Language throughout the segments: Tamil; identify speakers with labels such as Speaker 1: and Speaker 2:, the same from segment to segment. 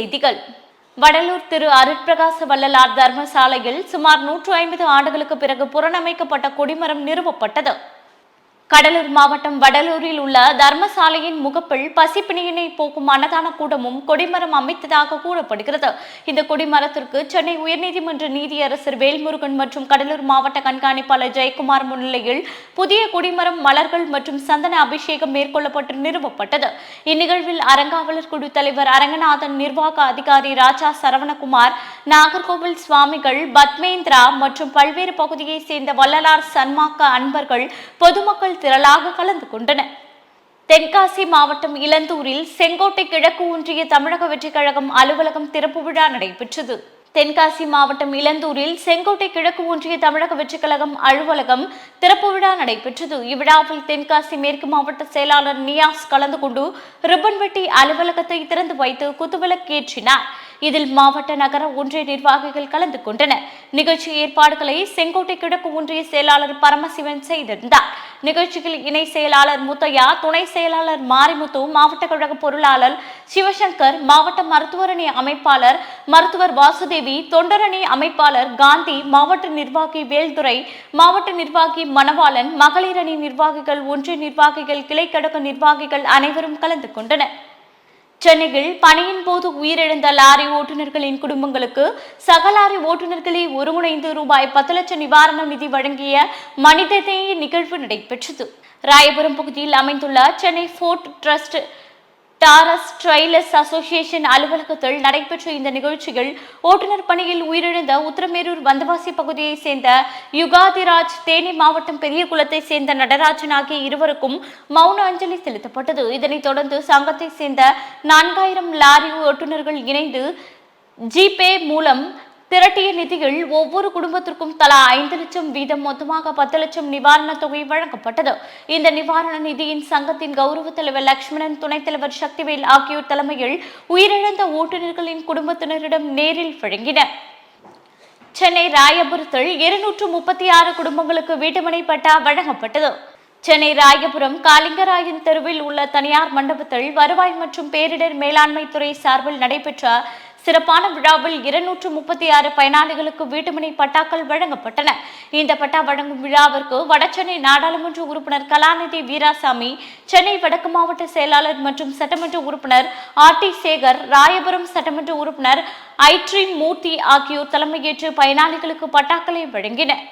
Speaker 1: செய்திகள். வடலூர் திரு அருட்பிரகாச வள்ளலார் தர்மசாலையில் சுமார் நூற்று ஐம்பது ஆண்டுகளுக்கு பிறகு புறணமைக்கப்பட்ட கொடிமரம் நிறுவப்பட்டது. கடலூர் மாவட்டம் வடலூரில் உள்ள தர்மசாலையின் முகப்பில் பசிப்பிணியினை போக்கும் அன்னதான கூடமும் கொடிமரம் அமைத்ததாக கூறப்படுகிறது. இந்த கொடிமரத்திற்கு சென்னை உயர்நீதிமன்ற நீதியரசர் வேல்முருகன் மற்றும் கடலூர் மாவட்ட கண்காணிப்பாளர் ஜெயக்குமார் முன்னிலையில் புதிய கொடிமரம் மலர்கள் மற்றும் சந்தன அபிஷேகம் மேற்கொள்ளப்பட்டு நிறுவப்பட்டது. இந்நிகழ்வில் அறங்காவலர் குழு தலைவர் அரங்கநாதன் நிர்வாக அதிகாரி ராஜா சரவணகுமார் நாகர்கோவில் சுவாமிகள் பத்மேந்திரா மற்றும் பல்வேறு பகுதியைச் சேர்ந்த வள்ளலார் சன்மாக்க அன்பர்கள் பொதுமக்கள் திரளாக கலந்து கொண்டனர் தென்காசி மாவட்டம் இளந்தூரில் செங்கோட்டை கிழக்கு ஒன்றிய தமிழக வெற்றிக் கழகம் அலுவலகம் திறப்பு விழா நடைபெற்றது. தென்காசி மாவட்டம் இளந்தூரில் செங்கோட்டை கிழக்கு ஒன்றிய தமிழக வெற்றிக் கழகம் அலுவலகம் திறப்பு விழா நடைபெற்றது. இவ்விழாவில் தென்காசி மேற்கு மாவட்ட செயலாளர் நியாஸ் கலந்து கொண்டு ரிப்பன் வெட்டி அலுவலகத்தை திறந்து வைத்து குத்துவிளக்கேற்றினார் இதில் மாவட்ட நகர ஒன்றிய நிர்வாகிகள் கலந்து கொண்டனர். நிகழ்ச்சி ஏற்பாடுகளை செங்கோட்டை கிழக்கு ஒன்றிய செயலாளர் பரமசிவன் செய்திருந்தார். நிகழ்ச்சியில் இணை செயலாளர் முத்தையா துணை செயலாளர் மாரிமுத்து மாவட்ட கழக பொருளாளர் சிவசங்கர் மாவட்ட மருத்துவரணி அமைப்பாளர் மருத்துவர் வாசுதேவி தொண்டரணி அமைப்பாளர் காந்தி மாவட்ட நிர்வாகி வேல்துரை மாவட்ட நிர்வாகி மணவாளன் மகளிர் அணி நிர்வாகிகள் ஒன்றிய நிர்வாகிகள் கிளைக்கழக நிர்வாகிகள் அனைவரும் கலந்து கொண்டனர். சென்னையில் பணியின் போது உயிரிழந்த லாரி ஓட்டுநர்களின் குடும்பங்களுக்கு சக லாரி ஓட்டுநர்களை ஒருங்கிணைந்து ரூபாய் பத்து லட்சம் நிவாரண நிதி வழங்கிய மனித நிகழ்வு நடைபெற்றது. ராயபுரம் பகுதியில் அமைந்துள்ள Chennai port trust taurus trailers association அலுவலகத்தில் நடைபெற்ற இந்த நிகழ்ச்சியில் ஓட்டுநர் பணியில் உயிரிழந்த உத்தரமேரூர் வந்தவாசி பகுதியைச் சேர்ந்த யுகாதிராஜ் தேனி மாவட்டம் பெரியகுளத்தை சேர்ந்த நடராஜன் ஆகிய இருவருக்கும் மௌன அஞ்சலி செலுத்தப்பட்டது. இதனைத் தொடர்ந்து சங்கத்தைச் சேர்ந்த நான்காயிரம் லாரி ஓட்டுநர்கள் இணைந்து ஜிபே மூலம் திரட்டிய நிதியில் ஒவ்வொரு குடும்பத்திற்கும் தலா ஐந்து லட்சம் வீதம் மொத்தமாக பத்து லட்சம் நிவாரணத் தொகை வழங்கப்பட்டது. இந்த நிவாரண நிதியின் சங்கத்தின் கௌரவ தலைவர் லட்சுமணன் துணைத் தலைவர் சக்திவேல் ஆகியோர் தலைமையில் உயிரிழந்த ஓட்டுநர்களின் குடும்பத்தினரிடம் நேரில் வழங்கினர். சென்னை ராயபுரத்தில் இருநூற்று முப்பத்தி ஆறு குடும்பங்களுக்கு வீட்டுமனை பட்டா வழங்கப்பட்டது. சென்னை ராயபுரம் காலிங்கராயன் தெருவில் உள்ள தனியார் மண்டபத்தில் வருவாய் மற்றும் பேரிடர் மேலாண்மை துறை சார்பில் நடைபெற்ற சிறப்பான விழாவில் இருநூற்று முப்பத்தி ஆறு பயனாளிகளுக்கு வீட்டுமனை பட்டாக்கள் வழங்கப்பட்டன. இந்த பட்டா வழங்கும் விழாவிற்கு வடசென்னை நாடாளுமன்ற உறுப்பினர் கலாநிதி வீராசாமி சென்னை வடக்கு மாவட்ட செயலாளர் மற்றும் சட்டமன்ற உறுப்பினர் ஆர் டி சேகர் ராயபுரம் சட்டமன்ற உறுப்பினர் ஐட்ரின் மூர்த்தி ஆகியோர் தலைமையேற்று பயனாளிகளுக்கு பட்டாக்களை வழங்கினர்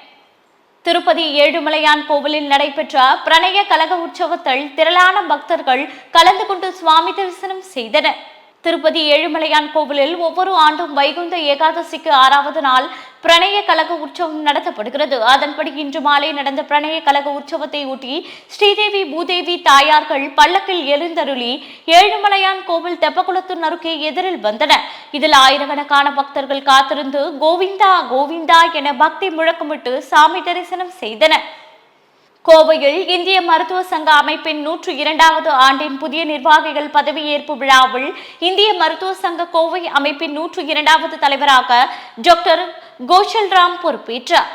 Speaker 1: திருப்பதி ஏழுமலையான் கோவிலில் நடைபெற்ற பிரணய கலக உற்சவத்தில் திரளான பக்தர்கள் கலந்து கொண்டு சுவாமி தரிசனம் செய்தனர். திருப்பதி ஏழுமலையான் கோவிலில் ஒவ்வொரு ஆண்டும் வைகுந்த ஏகாதசிக்கு ஆறாவது நாள் பிரணய கலக உற்சவம் நடத்தப்படுகிறது. அதன்படி இன்று மாலை நடந்த பிரணய கலக உற்சவத்தை ஒட்டி ஸ்ரீதேவி பூதேவி தாயார்கள் பல்லக்கில் எழுந்தருளி ஏழுமலையான் கோவில் தெப்பக்குளத்து அருகே எதிரில் வந்தன. இதில் ஆயிரக்கணக்கான பக்தர்கள் காத்திருந்து கோவிந்தா கோவிந்தா என பக்தி முழக்கமிட்டு சாமி தரிசனம் செய்தனர். கோவையில் இந்திய மருத்துவ சங்க அமைப்பின் நூற்று இரண்டாவது ஆண்டின் புதிய நிர்வாகிகள் பதவியேற்பு விழாவில் இந்திய மருத்துவ சங்க கோவை அமைப்பின் நூற்று இரண்டாவது தலைவராக டாக்டர் கோஷல்ராம் பொறுப்பேற்றார்.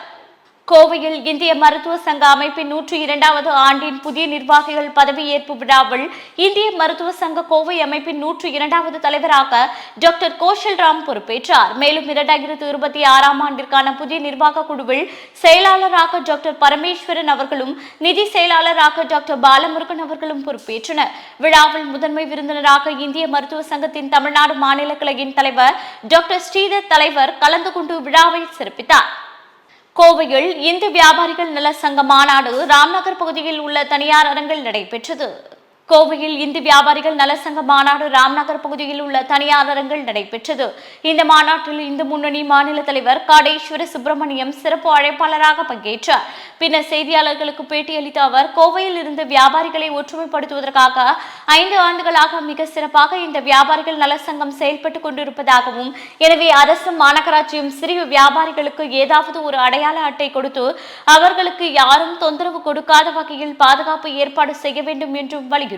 Speaker 1: கோவையில் இந்திய மருத்துவ சங்க அமைப்பின் நூற்றி இரண்டாவது ஆண்டின் புதிய நிர்வாகிகள் பதவியேற்பு விழாவில் இந்திய மருத்துவ சங்க கோவை அமைப்பின் நூற்றி இரண்டாவது தலைவராக டாக்டர் கோஷல் ராம் பொறுப்பேற்றார். மேலும் இரண்டாயிரத்து இருபத்தி ஆறாம் ஆண்டிற்கான புதிய நிர்வாக குழுவில் செயலாளராக டாக்டர் பரமேஸ்வரன் அவர்களும் நிதி செயலாளராக டாக்டர் பாலமுருகன் அவர்களும் பொறுப்பேற்றனர். விழாவில் முதன்மை விருந்தினராக இந்திய மருத்துவ சங்கத்தின் தமிழ்நாடு மாநில கிளையின் தலைவர் டாக்டர் ஸ்ரீதர் தலைவர் கலந்து கொண்டு விழாவை சிறப்பித்தார். கோவையில் இந்து வியாபாரிகள் நல சங்க மாநாடு ராம்நகர் பகுதியில் உள்ள தனியார் அரங்கில் நடைபெற்றது. கோவையில் இந்து வியாபாரிகள் நலசங்க மாநாடு ராம்நகர் பகுதியில் உள்ள தனியார் அரங்கில் நடைபெற்றது. இந்த மாநாட்டில் இந்து முன்னணி மாநில தலைவர் காடேஸ்வர சுப்பிரமணியம் சிறப்பு அழைப்பாளராக பங்கேற்றார். பின்னர் செய்தியாளர்களுக்கு பேட்டியளித்த அவர் கோவையில் இருந்து வியாபாரிகளை ஒற்றுமைப்படுத்துவதற்காக ஐந்து ஆண்டுகளாக மிக சிறப்பாக இந்த வியாபாரிகள் நல சங்கம் செயல்பட்டுக் கொண்டிருப்பதாகவும் எனவே அரசும் மாநகராட்சியும் சிறிய வியாபாரிகளுக்கு ஏதாவது ஒரு அடையாள அட்டை கொடுத்து அவர்களுக்கு யாரும் தொந்தரவு கொடுக்காத வகையில் பாதுகாப்பு ஏற்பாடு செய்ய வேண்டும் என்றும் வலியுறுத்தினார்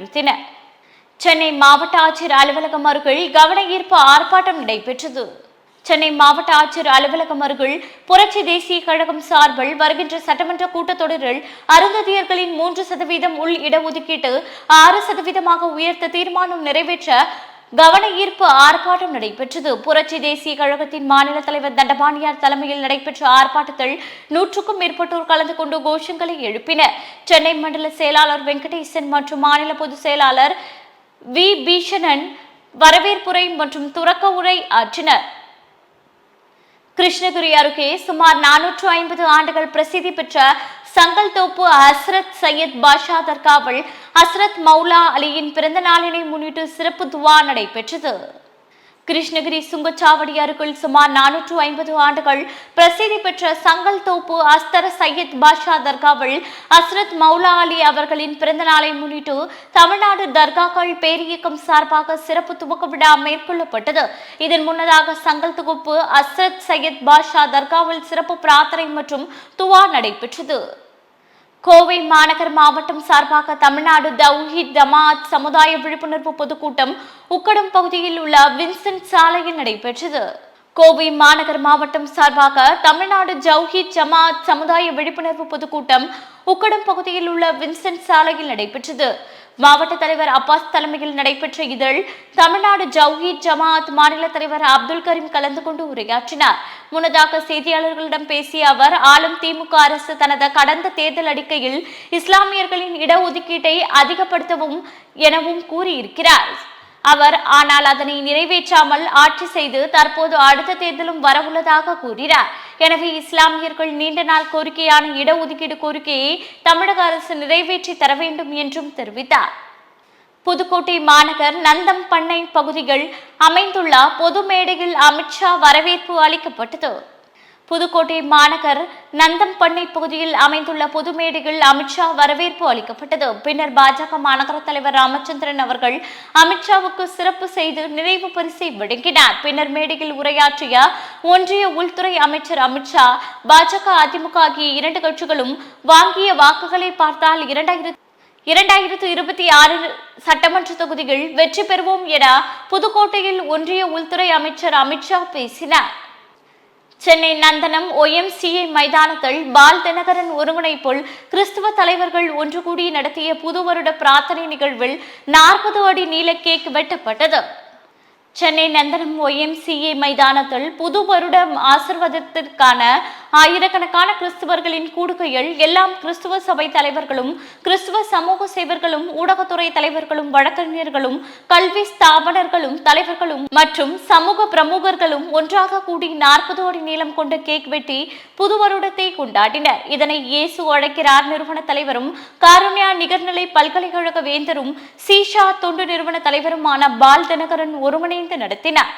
Speaker 1: சென்னை மாவட்ட ஆட்சியர் அலுவலகம் அருகில் கவன ஈர்ப்பு ஆர்ப்பாட்டம் நடைபெற்றது. சென்னை மாவட்ட ஆட்சியர் அலுவலகம் அருகில் புரட்சி தேசிய கழகம் சார்பில் வருகின்ற சட்டமன்ற கூட்டத்தொடரில் அருந்ததியர்களின் மூன்று சதவீதம் உள் இடஒதுக்கீட்டு ஆறு சதவீதமாக உயர்த்த தீர்மானம் நிறைவேற்ற கவன ஈர்ப்பு ஆர்ப்பாட்டம் நடைபெற்றது. புரட்சி தேசிய கழகத்தின் மாநில தலைவர் தண்டபாணியார் தலைமையில் நடைபெற்ற ஆர்ப்பாட்டத்தில் நூற்றுக்கும் மேற்பட்டோர் கலந்து கொண்டு கோஷங்களை எழுப்பினர். சென்னை மண்டல செயலாளர் வெங்கடேசன் மற்றும் மாநில பொதுச் செயலாளர் வி. பீஷணன் வரவேற்புரை மற்றும் துறக்க உரை ஆற்றினர். கிருஷ்ணகிரி அருகே சுமார் நானூற்று ஐம்பது ஆண்டுகள் பிரசித்தி பெற்ற சங்கல்தோப்பு ஹஸ்ரத் சையத் பாஷா தர்காவில் ஹஸ்ரத் மௌலா அலியின் பிறந்த நாளினை முன்னிட்டு சிறப்பு துவா நடைபெற்றது. கிருஷ்ணகிரி சுங்கச்சாவடி அருகில் சுமார் நானூற்று ஐம்பது ஆண்டுகள் பிரசித்தி பெற்ற சங்கல் தோப்பு அஸ்தர சையத் பாஷா தர்காவில் ஹஸ்ரத் மௌலா அலி அவர்களின் பிறந்த நாளை முன்னிட்டு தமிழ்நாடு தர்காக்கள் பேரியக்கம் சார்பாக சிறப்பு துவக்க விழா மேற்கொள்ளப்பட்டது. இதன் முன்னதாக சங்கல் தொகுப்பு அஸ்ரத் சையத் பாஷா தர்காவில் சிறப்பு பிரார்த்தனை மற்றும் துவா நடைபெற்றது. கோவை மாநகர் மாவட்டம் சார்பாக தமிழ்நாடு தௌஹித் ஜமாத் சமுதாய விழிப்புணர்வு பொதுக்கூட்டம் உக்கடம் பகுதியில் உள்ள வின்சென்ட் சாலையில் நடைபெற்றது. கோவை மாநகர் மாவட்டம் சார்பாக தமிழ்நாடு ஜவுஹித் ஜமாத் சமுதாய விழிப்புணர்வு பொதுக்கூட்டம் உக்கடம் பகுதியில் உள்ள வின்சென்ட் சாலையில் நடைபெற்றது. மாவட்ட தலைவர் அப்பாஸ் தலைமையில் நடைபெற்ற இதில் தமிழ்நாடு ஜவுஹீத் ஜமாத் மாநில தலைவர் அப்துல் கரீம் கலந்து கொண்டு உரையாற்றினார். முன்னதாக செய்தியாளர்களிடம் பேசிய அவர் ஆளும் திமுக அரசு தனது கடந்த தேர்தல் அறிக்கையில் இஸ்லாமியர்களின் இடஒதுக்கீட்டை அதிகப்படுத்தவும் எனவும் கூறியிருக்கிறார். அவர் ஆனால் அதனை நிறைவேற்றாமல் ஆட்சி செய்து தற்போது அடுத்த தேர்தலும் வரவுள்ளதாக கூறினார் எனவே இஸ்லாமியர்கள் நீண்ட நாள் கோரிக்கையான இடஒதுக்கீடு கோரிக்கையை தமிழக அரசு நிறைவேற்றி தர வேண்டும் என்றும் தெரிவித்தார். புதுக்கோட்டை மாநகர் நந்தம் பண்ணை பகுதிகள் அமைந்துள்ள பொது மேடையில் அமித்ஷா வரவேற்பு அளிக்கப்பட்டது. புதுக்கோட்டை மாநகர் நந்தம்பண்ணை பகுதியில் அமைந்துள்ள பொது மேடையில் அமித்ஷா வரவேற்பு அளிக்கப்பட்டது. பின்னர் பாஜக மாநகர தலைவர் ராமச்சந்திரன் அவர்கள் அமித்ஷாவுக்கு சிறப்பு செய்து நினைவு பரிசை வழங்கினார். பின்னர் மேடையில் உரையாற்றிய ஒன்றிய உள்துறை அமைச்சர் அமித்ஷா பாஜக அதிமுக ஆகிய இரண்டு கட்சிகளும் வாங்கிய வாக்குகளை பார்த்தால் இரண்டாயிரத்தி இரண்டாயிரத்து இருபத்தி ஆறு சட்டமன்ற தொகுதிகள் வெற்றி பெறுவோம் என புதுக்கோட்டையில் ஒன்றிய உள்துறை அமைச்சர் அமித்ஷா பேசினார். சென்னை நந்தனம் ஒய்எம்சிஏ மைதானத்தில் பால் தினகரன் ஒருங்கிணைப்புள் கிறிஸ்துவ தலைவர்கள் ஒன்று கூடி நடத்திய புது வருட பிரார்த்தனை நிகழ்வில் நாற்பது அடி நீள கேக் வெட்டப்பட்டது. சென்னை நந்தனம் ஒய்எம்சிஏ மைதானத்தில் புது வருடம் ஆசிர்வாதத்திற்கான ஆயிரக்கணக்கான கிறிஸ்துவர்களின் கூடுகையில் எல்லாம் கிறிஸ்துவ சபை தலைவர்களும் கிறிஸ்துவ சமூக சேவர்களும் ஊடகத்துறை தலைவர்களும் வழக்கறிஞர்களும் கல்வி ஸ்தாபனர்களும் தலைவர்களும் மற்றும் சமூக பிரமுகர்களும் ஒன்றாக கூடி நாற்பது அடி நீளம் கொண்ட கேக் வெட்டி புது வருடத்தை கொண்டாடினர். இதனை இயேசு அழைக்கிறார் நிறுவன தலைவரும் காருண்யா நிகர்நிலை பல்கலைக்கழக வேந்தரும் சீஷா தொண்டு நிறுவன தலைவருமான பால் தினகரன் ஒருங்கிணைந்து நடத்தினார்.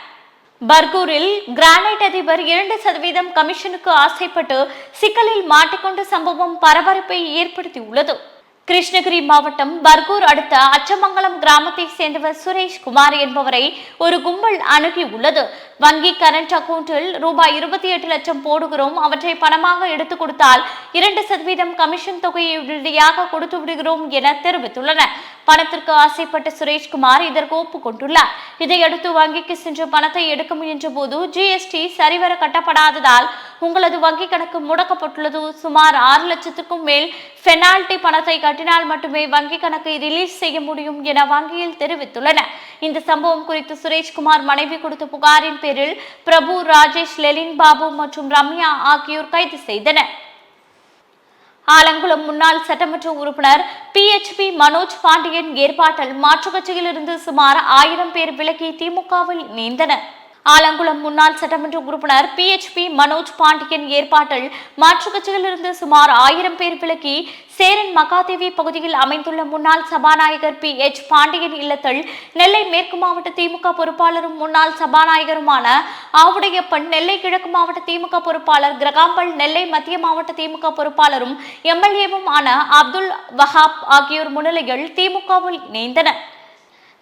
Speaker 1: பர்கூரில் கிரானைட் அதிபர் இரண்டு சதவீதம் கமிஷனுக்கு ஆசைப்பட்டு சிக்கலில் மாட்டிக்கொண்ட சம்பவம் பரபரப்பை ஏற்படுத்தியுள்ளது. கிருஷ்ணகிரி மாவட்டம் பர்கூர் அடுத்த அச்சமங்கலம் கிராமத்தை சேர்ந்தவர் சுரேஷ் குமார் என்பவரை ஒரு கும்பல் அணுகியுள்ளது. வங்கி கரண்ட் அக்கவுண்டில் ரூபாய் இருபத்தி எட்டு லட்சம் போடுகிறோம். அவற்றை பணமாக எடுத்து கொடுத்தால் இரண்டு சதவீதம் கமிஷன் தொகையை உடனடியாக கொடுத்து விடுகிறோம் என தெரிவித்துள்ளனர். பணத்திற்கு ஆசைப்பட்ட சுரேஷ்குமார் இதற்கு ஒப்புக்கொண்டுள்ளார். இதையடுத்து வங்கிக்கு சென்று பணத்தை எடுக்க முயன்ற போது ஜிஎஸ்டி சரிவர கட்டப்படாததால் உங்களது வங்கி கணக்கு முடக்கப்பட்டுள்ளது. சுமார் ஆறு லட்சத்துக்கும் மேல் பெனால்டி பணத்தை கட்டினால் மட்டுமே வங்கி கணக்கை ரிலீஸ் செய்ய முடியும் என வங்கியில் தெரிவித்துள்ளன இந்த சம்பவம் குறித்து சுரேஷ்குமார் மனைவி கொடுத்த புகாரின் பேரில் பிரபு ராஜேஷ் லெலின் பாபு மற்றும் ரம்யா ஆகியோர் கைது செய்தனர். ஆலங்குளம் முன்னாள் சட்டமன்ற உறுப்பினர் பிஎச்பி மனோஜ் பாண்டியன் ஏற்பாட்டில் மாற்றுக் கட்சியிலிருந்து சுமார் ஆயிரம் பேர் விலகி திமுகவில் இணைந்தனர் ஆலங்குளம் முன்னாள் சட்டமன்ற உறுப்பினர் பிஎச்பி மனோஜ் பாண்டியன் ஏற்பாட்டில் மாற்றுக் கட்சியிலிருந்து சுமார் ஆயிரம் பேர் விலக்கி சேரன் மகாதேவி பகுதியில் அமைந்துள்ள முன்னாள் சபாநாயகர் பி எச் பாண்டியன் இல்லத்தில் நெல்லை மேற்கு மாவட்ட திமுக பொறுப்பாளரும் முன்னாள் சபாநாயகருமான ஆவுடையப்பன் நெல்லை கிழக்கு மாவட்ட திமுக பொறுப்பாளர் கிரகாம்பல் நெல்லை மத்திய மாவட்ட திமுக பொறுப்பாளரும் எம்எல்ஏவும் ஆன அப்துல் வஹாப் ஆகியோர் முன்னிலையில் திமுகவில் இணைந்தனர்.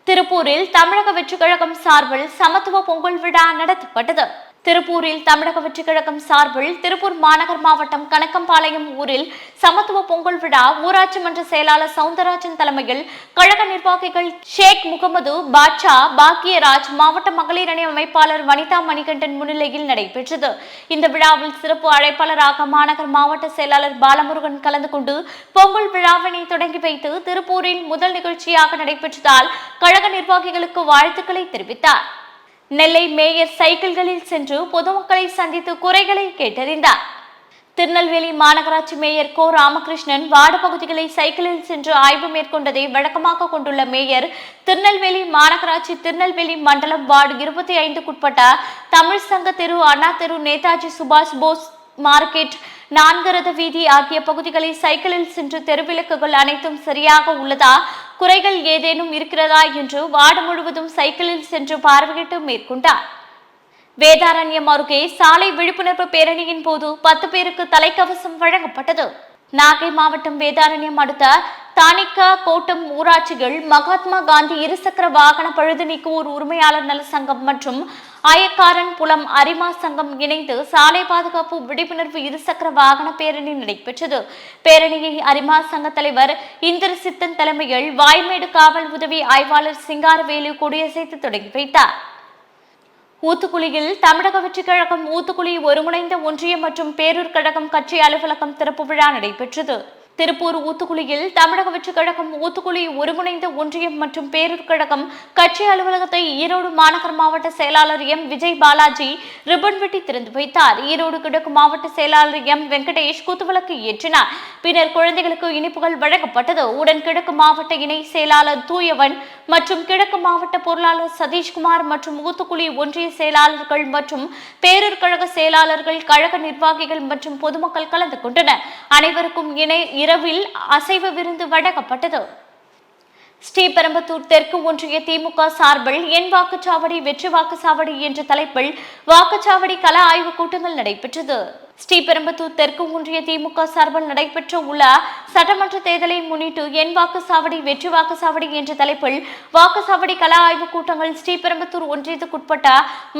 Speaker 1: திருப்பூரில் தமிழக வெற்றிக் கழகம் சார்பில் சமத்துவ பொங்கல் விழா நடத்தப்பட்டது. திருப்பூரில் தமிழக வெற்றி கழகம் சார்பில் திருப்பூர் மாநகர் மாவட்டம் கணக்கம்பாளையம் ஊரில் சமத்துவ பொங்கல் விழா ஊராட்சி மன்ற செயலாளர் சவுந்தரராஜன் தலைமையில் கழக நிர்வாகிகள் ஷேக் முகமது பாட்ஷா பாக்கியராஜ் மாவட்ட மகளிர் அணி அமைப்பாளர் வனிதா மணிகண்டன் முன்னிலையில் நடைபெற்றது. இந்த விழாவில் சிறப்பு அழைப்பாளராக மாநகர் மாவட்ட செயலாளர் பாலமுருகன் கலந்து கொண்டு பொங்கல் விழாவினை தொடங்கி வைத்து திருப்பூரில் முதல் நிகழ்ச்சியாக நடைபெற்றதால் கழக நிர்வாகிகளுக்கு வாழ்த்துக்களை தெரிவித்தார். நெல்லை மேயர் சைக்கிள்களில் சென்று பொதுமக்களை சந்தித்து குறைகளை கேட்டறிந்தார். திருநெல்வேலி மாநகராட்சி மேயர் கோ ராமகிருஷ்ணன் வார்டு பகுதிகளை சைக்கிளில் சென்று ஆய்வு மேற்கொண்டதை வழக்கமாக கொண்டுள்ள மேயர் திருநெல்வேலி மாநகராட்சி திருநெல்வேலி மண்டலம் வார்டு இருபத்தி ஐந்துக்குட்பட்ட தமிழ் சங்க தெரு அண்ணா தெரு நேதாஜி சுபாஷ் போஸ் மார்க்கெட் நான்கரத வீதி ஆகிய பகுதிகளை சைக்கிளில் சென்று தெருவிளக்குகள் அனைத்தும் சரியாக உள்ளதா? குறைகள் ஏதேனும் இருக்கிறதா என்று வார்டு முழுவதும் சைக்கிளில் சென்று பார்வையிட்டு மேற்கொண்டார். வேதாரண்யம் அருகே சாலை விழிப்புணர்வு பேரணியின் போது பத்து பேருக்கு தலைக்கவசம் வழங்கப்பட்டது. நாகை மாவட்டம் வேதாரண்யம் அடுத்த தானிக்கா கோட்டம் ஊராட்சிகள் மகாத்மா காந்தி இருசக்கர வாகன பழுது நீக்குவோர் உரிமையாளர் நல சங்கம் மற்றும் ஆயக்காரன் புலம் அரிமா சங்கம் இணைந்து சாலை பாதுகாப்பு விழிப்புணர்வு இருசக்கர வாகன பேரணி நடைபெற்றது. பேரணியை அரிமா சங்க தலைவர் இந்திர சித்தன் தலைமையில் வாய்மேடு காவல் உதவி ஆய்வாளர் சிங்காரவேலு கொடியசைத்து தொடங்கி வைத்தார். ஊத்துக்குளியில் தமிழக வெற்றிக் கழகம் ஊத்துக்குளி ஒருங்கிணைந்த ஒன்றியம் மற்றும் பேரூர் கழகம் கட்சி அலுவலகம் திறப்பு விழா நடைபெற்றது. திருப்பூர் ஊத்துக்குளியில் தமிழக வெற்றிக் கழகம் ஊத்துக்குளி ஒருங்கிணைந்த ஒன்றியம் மற்றும் பேரூர் கழகம் கட்சி அலுவலகத்தை ஈரோடு மாநகர் மாவட்ட செயலாளர் எம். விஜய் பாலாஜி ரிப்பன் வெட்டி திறந்து வைத்தார். ஈரோடு கிழக்கு மாவட்ட செயலாளர் எம். வெங்கடேஷ் குத்துவிளக்கு ஏற்றினார். பின்னர் குழந்தைகளுக்கு இனிப்புகள் வழங்கப்பட்டது. உடன் கிழக்கு மாவட்ட இணை செயலாளர் தூயவன் மற்றும் கிழக்கு மாவட்ட பொருளாளர் சதீஷ்குமார் மற்றும் ஊத்துக்குளி ஒன்றிய செயலாளர்கள் மற்றும் பேரூர் கழக செயலாளர்கள் கழக நிர்வாகிகள் மற்றும் பொதுமக்கள் கலந்து கொண்டனர். அனைவருக்கும் இணை இரவில் அசைவ விருந்து வழங்கப்பட்டது. ஸ்ரீபெரும்புத்தூர் தெற்கு ஒன்றிய திமுக சார்பில் என் வாக்குச்சாவடி வெற்றி வாக்குச்சாவடி என்ற தலைப்பில் வாக்குச்சாவடி கள ஆய்வு கூட்டங்கள் நடைபெற்றது. ஸ்ரீபெரும்புத்தூர் தெற்கு ஒன்றிய திமுக சார்பில் நடைபெற்ற உள்ள சட்டமன்ற தேர்தலை முன்னிட்டு என் வாக்குச்சாவடி வெற்றி வாக்குச்சாவடி என்ற தலைப்பில் வாக்குச்சாவடி கல ஆய்வு கூட்டங்கள் ஸ்ரீபெரும்புத்தூர் ஒன்றியத்துக்குட்பட்ட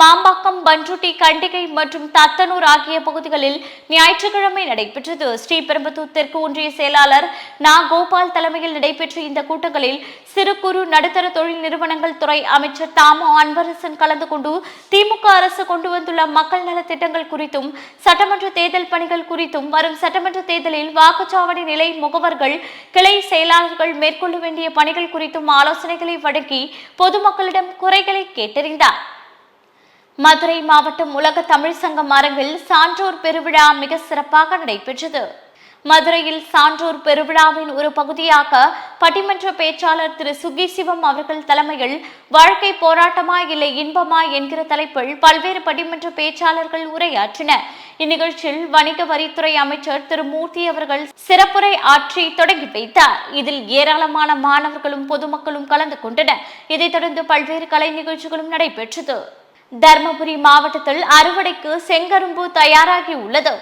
Speaker 1: மாம்பாக்கம் பன்ருட்டி கண்டிகை மற்றும் தத்தனூர் ஆகிய பகுதிகளில் ஞாயிற்றுக்கிழமை நடைபெற்றது. ஸ்ரீபெரும்புத்தூர் தெற்கு ஒன்றிய செயலாளர் நா. கோபால் தலைமையில் நடைபெற்ற இந்த கூட்டங்களில் சிறு குறு நடுத்தர தொழில் நிறுவனங்கள் துறை அமைச்சர் தாமோ அன்பரசன் கலந்து கொண்டு திமுக அரசு கொண்டு வந்துள்ள மக்கள் நலத்திட்டங்கள் குறித்தும் சட்டமன்ற தேர்தல் பணிகள் குறித்தும் வரும் சட்டமன்ற தேர்தலில் வாக்குச்சாவடி நிலை முகவர்கள் கிளை செயலாளர்கள் மேற்கொள்ள வேண்டிய பணிகள் குறித்தும் ஆலோசனைகளை வழங்கி பொதுமக்களிடம் குறைகளை கேட்டறிந்தார். மதுரை மாவட்டம் உலக தமிழ் சங்கம் அரங்கில் சான்றோர் பெருவிழா மிக சிறப்பாக நடைபெற்றது. மதுரையில் சான்றோர் பெருவிழாவின் ஒரு பகுதியாக பட்டிமன்ற பேச்சாளர் திரு. சுகி சிவம் அவர்கள் தலைமையில் வாழ்க்கை போராட்டமா இல்லை இன்பமா என்கிற தலைப்பில் பல்வேறு பட்டிமன்ற பேச்சாளர்கள் உரையாற்றினர். இந்நிகழ்ச்சியில் வணிக வரித்துறை அமைச்சர் திரு. மூர்த்தி அவர்கள் சிறப்புரை ஆற்றி தொடங்கி வைத்தார். இதில் ஏராளமான மாணவர்களும் பொதுமக்களும் கலந்து கொண்டனர். இதைத் தொடர்ந்து பல்வேறு கலை நிகழ்ச்சிகளும் நடைபெற்றது. தர்மபுரி மாவட்டத்தில் அறுவடைக்கு செங்கரும்பு தயாராகி உள்ளது.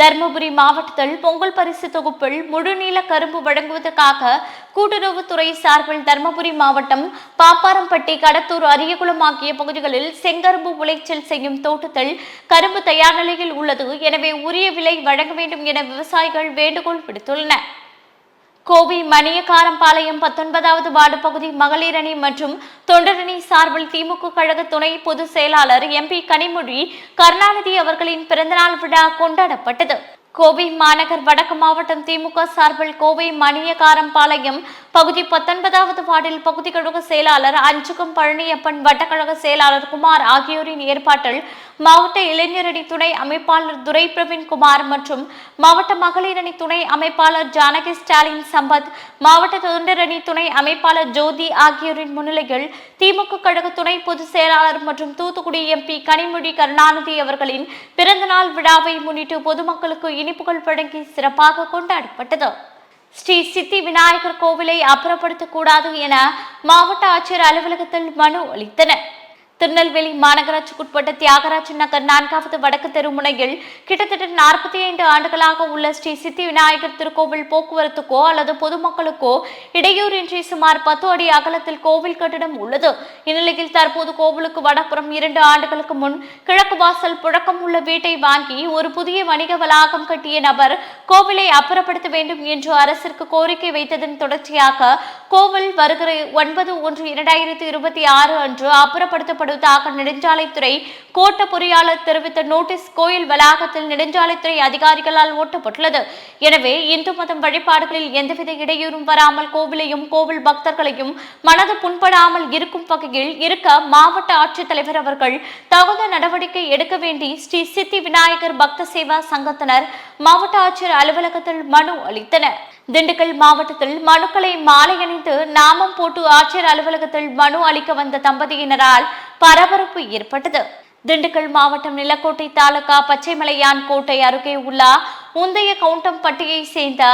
Speaker 1: தருமபுரி மாவட்டத்தில் பொங்கல் பரிசு தொகுப்பில் முழுநீள கரும்பு வழங்குவதற்காக கூட்டுறவுத்துறை சார்பில் தருமபுரி மாவட்டம் பாப்பாரம்பட்டி கடத்தூர் அரியகுளம் ஆகிய பகுதிகளில் செங்கரும்பு விளைச்சல் செய்யும் தோட்டத்தில் கரும்பு தயார் நிலையில் உள்ளது. எனவே உரிய விலை வழங்க வேண்டும் என விவசாயிகள் வேண்டுகோள் விடுத்துள்ளனர். கோவை மணியக்காரம்பாளையம் பத்தொன்பதாவது வார்டு பகுதி மகளிர் அணி மற்றும் தொண்டரணி சார்பில் திமுக கழக துணை பொதுச் செயலாளர் எம்பி கனிமொழி கருணாநிதி அவர்களின் பிறந்தநாள் விழா கொண்டாடப்பட்டது. கோவை மாநகர் வடக்கு மாவட்டம் திமுக சார்பில் கோவை மணியக்காரம்பாளையம் பகுதி பத்தொன்பதாவது வார்டில் பகுதி கழக செயலாளர் அஞ்சுகம் பழனியப்பன் வட்டக்கழக செயலாளர் குமார் ஆகியோரின் ஏற்பாட்டில் மாவட்ட இளைஞரணி துணை அமைப்பாளர் துரை பிரவீன் குமார் மற்றும் மாவட்ட மகளிரணி துணை அமைப்பாளர் ஜானகி ஸ்டாலின் சம்பத் மாவட்ட தொண்டரணி துணை அமைப்பாளர் ஜோதி ஆகியோரின் முன்னிலையில் திமுக கழக துணை பொதுச் செயலாளர் மற்றும் தூத்துக்குடி எம்பி கனிமொழி கருணாநிதி அவர்களின் பிறந்தநாள் விழாவை முன்னிட்டு பொதுமக்களுக்கு இனிப்புகள் வழங்கி சிறப்பாக கொண்டாடப்பட்டது. ஸ்ரீ சித்தி விநாயகர் கோவிலை அப்புறப்படுத்தக்கூடாது என மாவட்ட ஆட்சியர் அலுவலகத்தில் மனு அளித்தனர். திருநெல்வேலி மாநகராட்சிக்குட்பட்ட தியாகராஜ நகர் நான்காவது வடக்கு தெருமுனையில் கிட்டத்தட்ட நாற்பத்தி ஐந்து ஆண்டுகளாக உள்ள ஸ்ரீ சித்தி விநாயகர் திருக்கோவில் போக்குவரத்துக்கோ அல்லது பொதுமக்களுக்கோ இடையூறின்றி சுமார் பத்து அடி அகலத்தில் கோவில் கட்டிடம் உள்ளது. இந்நிலையில் தற்போது கோவிலுக்கு வடப்புறம் இரண்டு ஆண்டுகளுக்கு முன் கிழக்கு வாசல் புழக்கம் உள்ள வீட்டை வாங்கி ஒரு புதிய வணிக வளாகம் கட்டிய நபர் கோவிலை அப்புறப்படுத்த வேண்டும் என்று அரசிற்கு கோரிக்கை வைத்ததன் தொடர்ச்சியாக கோவில் வருகிற ஒன்பது ஒன்று இரண்டாயிரத்தி இருபத்தி ஆறு அன்று அப்புறப்படுத்தப்படுவதாக நெடுஞ்சாலைத்துறை கோட்ட பொறியாளர் தெரிவித்த நோட்டீஸ் கோயில் வளாகத்தில் நெடுஞ்சாலைத்துறை அதிகாரிகளால் ஓட்டப்பட்டுள்ளது. எனவே இந்து மதம் வழிபாடுகளில் எந்தவித இடையூறும் வராமல் கோவிலையும் கோவில் பக்தர்களையும் மனது புண்படாமல் இருக்கும் வகையில் இருக்க மாவட்ட ஆட்சித்தலைவர் அவர்கள் தகுந்த நடவடிக்கை எடுக்க வேண்டி ஸ்ரீ சித்தி விநாயகர் பக்த சேவா சங்கத்தினர் மாவட்ட ஆட்சியர் அலுவலகத்தில் மனு அளித்தனர். திண்டுக்கல் மாவட்டத்தில் மனுக்களை மாலை அணிந்து நாமம் போட்டு ஆட்சியர் அலுவலகத்தில் மனு அளிக்க வந்த தம்பதியினரால் பரபரப்பு ஏற்பட்டது. திண்டுக்கல் மாவட்டம் நிலக்கோட்டை தாலுகா பச்சைமலையான் கோட்டை அருகே உள்ள முந்தைய கவுண்டம்பட்டியை சேர்ந்த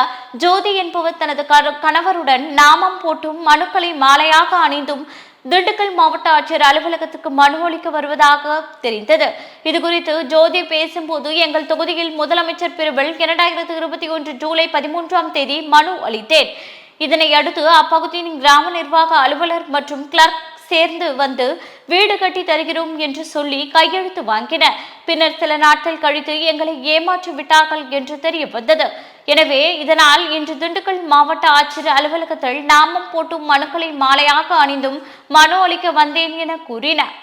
Speaker 1: ஜோதி என்பவர் தனது கணவருடன் நாமம் போட்டும் மனுக்களை மாலையாக அணிந்தும் திண்டுக்கல் மாவட்ட ஆட்சியர் அலுவலகத்துக்கு மனு அளிக்க வருவதாக தெரிந்தது. இதுகுறித்து ஜோதி பேசும்போது எங்கள் தொகுதியில் முதலமைச்சர் பிரிவில் இரண்டாயிரத்தி இருபத்தி ஒன்று ஜூலை பதிமூன்றாம் தேதி மனு அளித்தேன். இதனை அடுத்து அப்பகுதியின் கிராம நிர்வாக அலுவலர் மற்றும் கிளர்க் சேர்ந்து வந்து வீடு கட்டி தருகிறோம் என்று சொல்லி கையெழுத்து வாங்கின பின்னர் சில நாட்கள் கழித்து எங்களை ஏமாற்றி விட்டார்கள் என்று தெரிய வந்தது. எனவே இதனால் இன்று திண்டுக்கல் மாவட்ட ஆட்சியர் அலுவலகத்தில் நாமம் போட்டும் மனுக்களை மாலையாக அணிந்தும் மனு அளிக்க வந்தேன் என கூறினார்.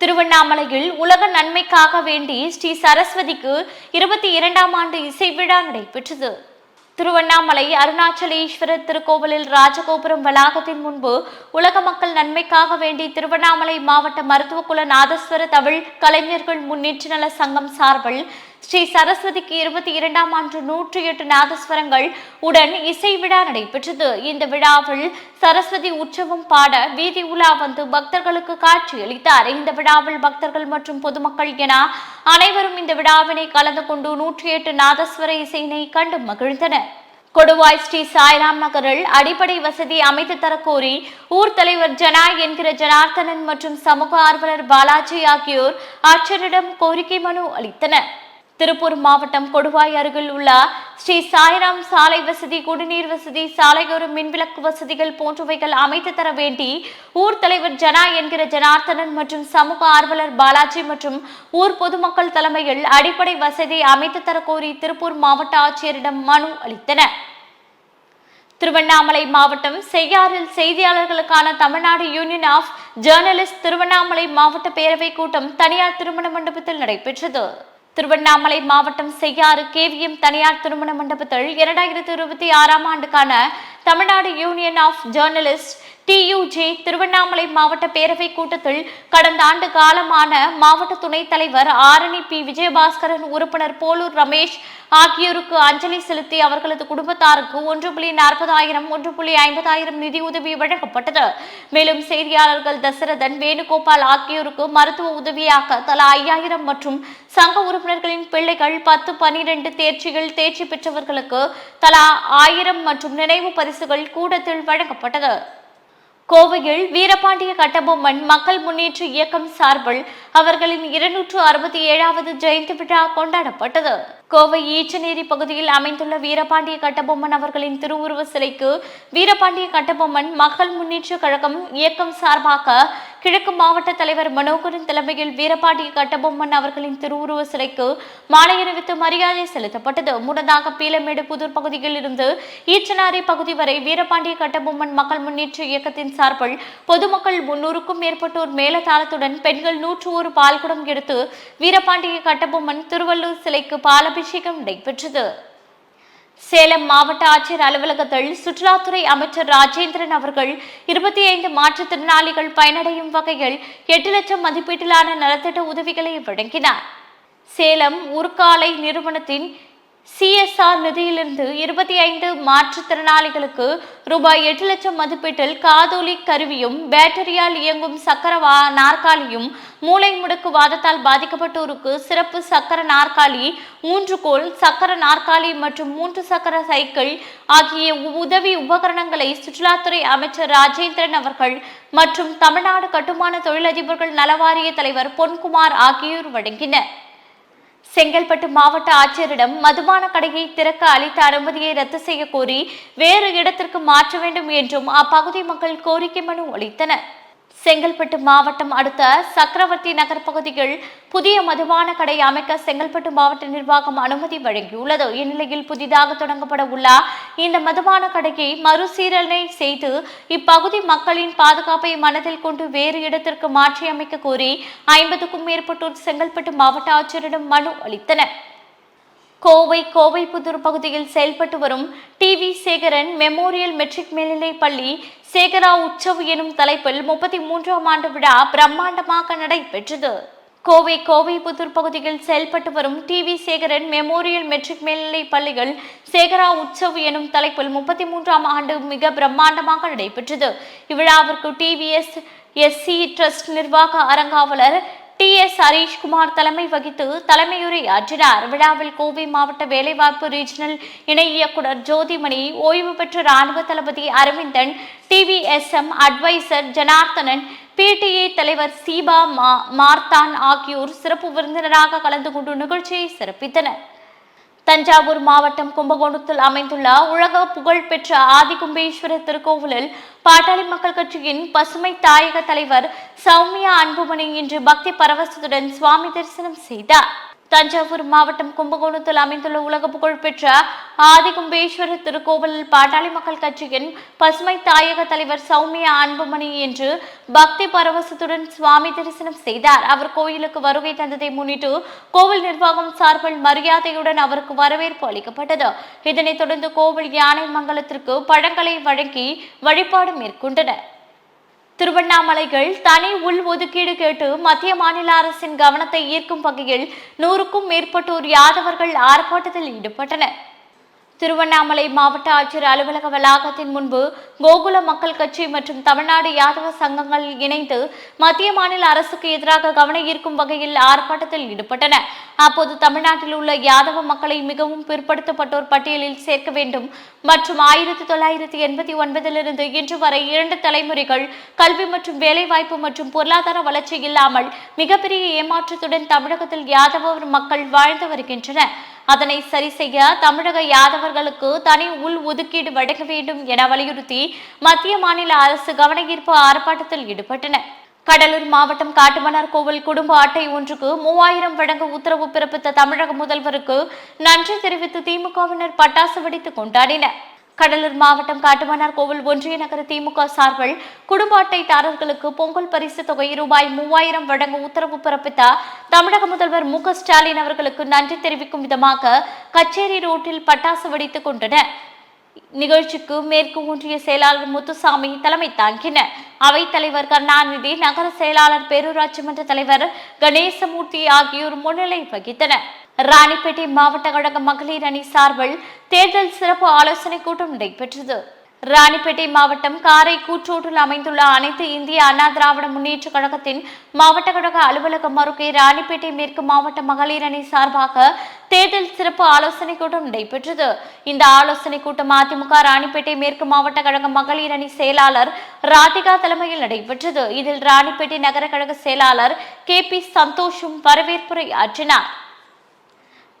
Speaker 1: திருவண்ணாமலையில் உலக நன்மைக்காக வேண்டி ஸ்ரீ சரஸ்வதிக்கு இருபத்தி இரண்டாம் ஆண்டு இசை விழா நடைபெற்றது. திருவண்ணாமலை அருணாச்சலேஸ்வரர் திருக்கோவிலில் ராஜகோபுரம் வளாகத்தின் முன்பு உலக மக்கள் நன்மைக்காக வேண்டி திருவண்ணாமலை மாவட்ட மருத்துவக்குல நாதஸ்வர தமிழ் கலைஞர்கள் முன்னேற்ற நல சங்கம் சார்பில் ஸ்ரீ சரஸ்வதிக்கு இருபத்தி இரண்டாம் ஆண்டு நூற்றி எட்டு நாதஸ்வரங்கள் உடன் இசை விழா நடைபெற்றது. இந்த விழாவில் சரஸ்வதி உற்சவம் பாட வீதி உலா வந்து பக்தர்களுக்கு காட்சியளித்தார் இந்த விழாவில் பக்தர்கள் மற்றும் பொதுமக்கள் என அனைவரும் இந்த விழாவினை கலந்து கொண்டு நூற்றி எட்டு நாதஸ்வர இசையினை கண்டு மகிழ்ந்தனர். கொடுவாய் ஸ்ரீ சாய்ராம் நகரில் அடிப்படை வசதி அமைத்து தரக்கோரி ஊர் தலைவர் ஜனா என்கிற ஜனார்த்தனன் மற்றும் சமூக ஆர்வலர் பாலாஜி ஆகியோர் ஆட்சியரிடம் கோரிக்கை மனு அளித்தனர். திருப்பூர் மாவட்டம் கொடுவாய் அருகில் உள்ள ஸ்ரீ சாய்ராம் சாலை வசதி குடிநீர் வசதி சாலையோர மின்விளக்கு வசதிகள் போன்றவைகள் அமைத்து தர வேண்டி ஊர் தலைவர் ஜனா என்கிற ஜனார்த்தனன் மற்றும் சமூக ஆர்வலர் பாலாஜி மற்றும் ஊர் பொதுமக்கள் தலைமையில் அடிப்படை வசதி அமைத்து தர கோரி திருப்பூர் மாவட்ட ஆட்சியரிடம் மனு அளித்தனர் திருவண்ணாமலை மாவட்டம் செய்யாறில் செய்தியாளர்களுக்கான Tamil Nadu union of journalist Tiruvannamalai மாவட்ட பேரவை கூட்டம் தனியார் திருமண மண்டபத்தில் நடைபெற்றது. திருவண்ணாமலை மாவட்டம் செய்யாறு கேவிஎம் தனியார் திருமண மண்டபத்தில் இரண்டாயிரத்தி இருபத்தி ஆறாம் ஆண்டுக்கான Tamil Nadu union of journalist TUJ Tiruvannamalai மாவட்ட பேரவை கூட்டத்தில் கடந்த ஆண்டு காலமான மாவட்ட துணைத் தலைவர் ஆரணி பி. விஜயபாஸ்கரன் உறுப்பினர் போலூர் ரமேஷ் ஆகியோருக்கு அஞ்சலி செலுத்தி அவர்களது குடும்பத்தாருக்கு ஒன்று புள்ளி நாற்பதாயிரம் ஒன்று புள்ளி ஐம்பதாயிரம் நிதியுதவி வழங்கப்பட்டது. மேலும் செய்தியாளர்கள் தசரதன் வேணுகோபால் ஆகியோருக்கு மருத்துவ உதவியாக தலா ஐயாயிரம் மற்றும் சங்க உறுப்பினர்களின் பிள்ளைகள் பத்து பனிரெண்டு தேர்ச்சிகள் தேர்ச்சி பெற்றவர்களுக்கு தலா ஆயிரம் மற்றும் நினைவு பரிசுகள் கூட்டத்தில் வழங்கப்பட்டது. கோவையில் வீரபாண்டிய கட்டபொம்மன் மக்கள் முன்னேற்ற இயக்கம் சார்பில் அவர்களின் இருநூற்று அறுபத்தி ஏழாவது ஜெயந்தி விழா கொண்டாடப்பட்டது. கோவை ஈச்சநேரி பகுதியில் அமைந்துள்ள வீரபாண்டிய கட்டபொம்மன் அவர்களின் திருவுருவ சிலைக்கு வீரபாண்டிய கட்டபொம்மன் மக்கள் முன்னேற்ற கழகம் இயக்கம் சார்பாக கிழக்கு மாவட்ட தலைவர் மனோகரன் தலைமையில் வீரபாண்டிய கட்டபொம்மன் அவர்களின் திருவுருவ சிலைக்கு மாலை அணிவித்து மரியாதை செலுத்தப்பட்டது. முன்னதாக பீலமேடு புதூர் பகுதியில் இருந்து ஈச்சனாரி பகுதி வரை வீரபாண்டிய கட்டபொம்மன் மக்கள் முன்னேற்ற இயக்கத்தின் சார்பில் பொதுமக்கள் முன்னூறுக்கும் மேற்பட்டோர் மேலதாளத்துடன் பெண்கள் நூற்று ஒரு பால்குடம் எடுத்து வீரபாண்டிய கட்டபொம்மன் திருவள்ளூர் சிலைக்கு பாலபிஷேகம் நடைபெற்றது. சேலம் மாவட்ட ஆட்சியர் அலுவலகத்தில் சுற்றுலாத்துறை அமைச்சர் ராஜேந்திரன் அவர்கள் இருபத்தி ஐந்து மாற்றுத்திறனாளிகள் பயனடையும் வகையில் எட்டு லட்சம் மதிப்பீட்டிலான நலத்திட்ட உதவிகளை வழங்கினார். சேலம் உருக்காலை நிறுவனத்தின் சிஎஸ்ஆர் நிதியிலிருந்து இருபத்தி ஐந்து மாற்றுத்திறனாளிகளுக்கு ரூபாய் எட்டு லட்சம் மதிப்பீட்டில் காதோலி கருவியும் பேட்டரியால் இயங்கும் சக்கர வா நாற்காலியும் மூளை முடுக்கு வாதத்தால் பாதிக்கப்பட்டோருக்கு சிறப்பு சக்கர நாற்காலி ஊன்றுகோல் சக்கர நாற்காலி மற்றும் மூன்று சக்கர சைக்கிள் ஆகிய உதவி உபகரணங்களை சுற்றுலாத்துறை அமைச்சர் ராஜேந்திரன் அவர்கள் மற்றும் தமிழ்நாடு கட்டுமான தொழிலதிபர்கள் நலவாரிய தலைவர் பொன்குமார் ஆகியோர் வழங்கினர். செங்கல்பட்டு மாவட்ட ஆட்சியரிடம் மதுபான கடையை திறக்க அளித்த அனுமதியை ரத்து செய்ய கோரி வேறு இடத்திற்கு மாற்ற வேண்டும் என்றும் அப்பகுதி மக்கள் கோரிக்கை மனு அளித்தனர். செங்கல்பட்டு மாவட்டம் அடுத்த சக்கரவர்த்தி நகர் பகுதியில் புதிய மதுபான கடை அமைக்க செங்கல்பட்டு மாவட்ட நிர்வாகம் அனுமதி வழங்கியுள்ளது. இந்நிலையில் புதிதாக தொடங்கப்பட உள்ள இந்த மதுபான கடையை மறுசீரனை செய்து இப்பகுதி மக்களின் பாதுகாப்பை மனதில் கொண்டு வேறு இடத்திற்கு மாற்றியமைக்க கோரி ஐம்பதுக்கும் மேற்பட்டோர் செங்கல்பட்டு மாவட்ட ஆட்சியரிடம் மனு அளித்தனர். கோவை கோவை புதூர் பகுதியில் செயல்பட்டு வரும் டிவி சேகரன் மெமோரியல் மெட்ரிக் மேல்நிலைப் பள்ளி சேகரா உற்சவ் எனும் தலைப்பில் முப்பத்தி மூன்றாம் ஆண்டு விழா பிரம்மாண்டமாக நடைபெற்றது. கோவை கோவை புத்தூர் பகுதியில் செயல்பட்டு வரும் டிவி சேகரன் மெமோரியல் மெட்ரிக் மேல்நிலைப் பள்ளிகள் சேகரா உற்சவ் எனும் தலைப்பில் முப்பத்தி மூன்றாம் ஆண்டு மிக பிரம்மாண்டமாக நடைபெற்றது. இவ்விழாவிற்கு டிவிஎஸ் எஸ்சி ட்ரஸ்ட் நிர்வாக அரங்காவலர் டி எஸ் ஹரீஷ்குமார் தலைமை வகித்து தலைமையுரை ஆற்றினார். விழாவில் கோவை மாவட்ட வேலைவாய்ப்பு ரீஜனல் இணை இயக்குனர் ஜோதிமணி ஓய்வு பெற்ற ராணுவ தளபதி Aravindan TVSM adviser Janarthanan PTA தலைவர் சீபா மா மார்த்தான் ஆகியோர் சிறப்பு விருந்தினராக கலந்து கொண்டு நிகழ்ச்சியை சிறப்பித்தனர். தஞ்சாவூர் மாவட்டம் கும்பகோணத்தில் அமைந்துள்ள உலக புகழ்பெற்ற ஆதிகும்பேஸ்வரர் திருக்கோவிலில் பாட்டாளி மக்கள் கட்சியின் பசுமை தாயக தலைவர் சௌமியா அன்புமணி இன்று பக்தி பரவசத்துடன் சுவாமி தரிசனம் செய்தார். தஞ்சாவூர் மாவட்டம் கும்பகோணத்தில் அமைந்துள்ள உலக புகழ்பெற்ற ஆதிகும்பேஸ்வரர் திருக்கோவிலில் பாட்டாளி மக்கள் கட்சியின் பசுமை தாயக தலைவர் சௌமியா அன்புமணி என்று பக்தி பரவசத்துடன் சுவாமி தரிசனம் செய்தார். அவர் கோயிலுக்கு வருகை தந்ததை முன்னிட்டு கோவில் நிர்வாகம் சார்பில் மரியாதையுடன் அவருக்கு வரவேற்பு அளிக்கப்பட்டது. இதனைத் தொடர்ந்து கோவில் யானை மங்கலத்திற்கு பழங்களை வழங்கி வழிபாடு மேற்கொண்டனர். திருவண்ணாமலைகள் தனி உள் ஒதுக்கீடு கேட்டு மத்திய மாநில அரசின் கவனத்தை ஈர்க்கும் வகையில் நூறுக்கும் மேற்பட்டோர் யாதவர்கள் ஆர்ப்பாட்டத்தில் ஈடுபட்டனர். திருவண்ணாமலை மாவட்ட ஆட்சியர் அலுவலக வளாகத்தின் முன்பு கோகுல மக்கள் கட்சி மற்றும் தமிழ்நாடு யாதவ சங்கங்கள் இணைந்து மத்திய மாநில அரசுக்கு எதிராக கவன ஈர்க்கும் வகையில் ஆர்ப்பாட்டத்தில் ஈடுபட்டன. அப்போது தமிழ்நாட்டில் உள்ள யாதவ மக்களை மிகவும் பிற்படுத்தப்பட்டோர் பட்டியலில் சேர்க்க வேண்டும் மற்றும் ஆயிரத்தி தொள்ளாயிரத்தி எண்பத்தி ஒன்பதிலிருந்து இன்று வரை இரண்டு தலைமுறைகள் கல்வி மற்றும் வேலைவாய்ப்பு மற்றும் பொருளாதார வளர்ச்சி இல்லாமல் மிகப்பெரிய ஏமாற்றத்துடன் தமிழகத்தில் யாதவ மக்கள் வாழ்ந்து வருகின்றனர். அதனை சரி செய்ய தமிழக யாதவர்களுக்கு தனி உள் ஒதுக்கீடு வழங்க வேண்டும் என வலியுறுத்தி மத்திய மாநில அரசு கவனஈர்ப்பு ஆர்ப்பாட்டத்தில் ஈடுபட்டன. கடலூர் மாவட்டம் காட்டுமன்னார் கோவில் குடும்ப அட்டை ஒன்றுக்கு மூவாயிரம் வழங்க உத்தரவு பிறப்பித்த தமிழக முதல்வருக்கு நன்றி தெரிவித்து திமுகவினர் பட்டாசு வெடித்து கொண்டாடினர். கடலூர் மாவட்டம் காட்டுமன்னார் கோவில் ஒன்றிய நகர திமுக சார்பில் குடும்ப அட்டைதாரர்களுக்கு பொங்கல் பரிசு தொகை ரூபாய் மூவாயிரம் வழங்க உத்தரவு பிறப்பித்த தமிழக முதல்வர் மு ஸ்டாலின் அவர்களுக்கு நன்றி தெரிவிக்கும் விதமாக கச்சேரி ரோட்டில் பட்டாசு வெடித்துக் கொண்டனர் நிகழ்ச்சிக்கு மேற்கு ஒன்றிய செயலாளர் முத்துசாமி தலைமை தாங்கினர். அவைத்தலைவர் கருணாநிதி நகர செயலாளர் பேரூராட்சி மன்ற தலைவர் கணேசமூர்த்தி ஆகியோர் முன்னிலை வகித்தனர். ராணிப்பேட்டை மாவட்ட கழக மகளிர் அணி சார்பில் தேர்தல் சிறப்பு ஆலோசனை கூட்டம் நடைபெற்றது. ராணிப்பேட்டை மாவட்டம் காரை கூற்றோட்டில் அமைந்துள்ள அனைத்து இந்திய அண்ணா திராவிட முன்னேற்ற கழகத்தின் மாவட்ட கழக அலுவலகம் அருகே ராணிப்பேட்டை மேற்கு மாவட்ட மகளிர் அணி சார்பாக தேர்தல் சிறப்பு ஆலோசனை கூட்டம் நடைபெற்றது. இந்த ஆலோசனை கூட்டம் அதிமுக ராணிப்பேட்டை மேற்கு மாவட்ட கழக மகளிர் அணி செயலாளர் ராதிகா தலைமையில் நடைபெற்றது. இதில் ராணிப்பேட்டை நகர கழக செயலாளர் கே பி சந்தோஷும் வரவேற்புரை ஆற்றினார்.